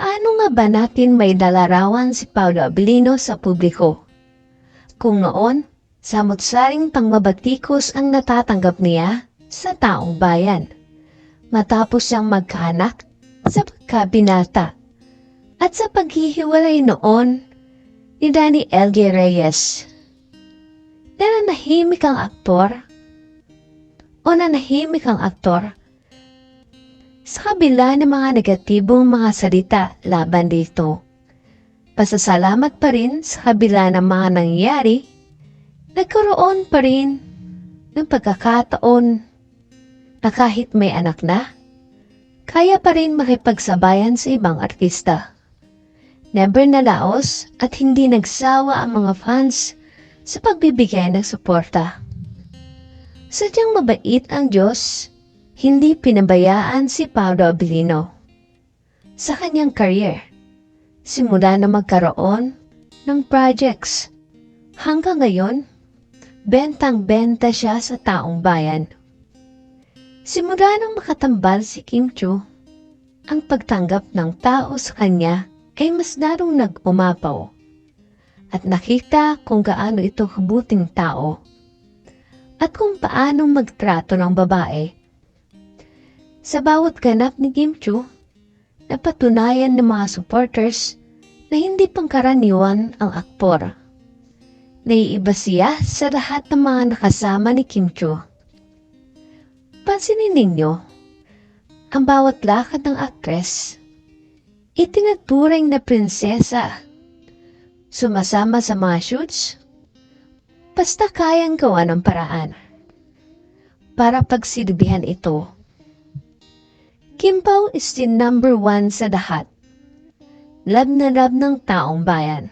Paano nga ba natin may dalarawan si Paolo Abilino sa publiko? Kung noon, samot-saring pangmabatikos ang natatanggap niya sa taong bayan. Matapos siyang magkaanak sa pagkabinata at sa paghihiwalay noon ni Danny L.G. Reyes. Nananahimik ang aktor o nanahimik ang aktor sa kabila ng mga negatibong mga salita laban dito. Pasasalamat pa rin sa kabila ng mga nangyari, nagkaroon pa rin ng pagkakataon na kahit may anak na, kaya pa rin makipagsabayan sa ibang artista. Never nalaos at hindi nagsawa ang mga fans sa pagbibigay ng suporta. Sadyang mabait ang Diyos, hindi pinabayaan si Paolo Abilino. Sa kanyang career, simula na magkaroon ng projects. Hanggang ngayon, bentang-benta siya sa taong bayan. Simula nang makatambal si Kim Chu, ang pagtanggap ng tao sa kanya ay mas larong nag-umapaw at nakita kung gaano ito kabuting tao at kung paano magtrato ng babae. Sa bawat ganap ni Kim Chu, napatunayan ng mga supporters na hindi pangkaraniwan ang aktor. Naiiba siya sa lahat ng mga nakasama ni Kim Chu. Pansinin ninyo, ang bawat lakad ng aktres, itinaturing na prinsesa. Sumasama sa mga shoots, basta kayang gawa ng paraan. Para pagsilbihan ito, Kim Pao is the number one sa lahat. Love na love ng taong bayan.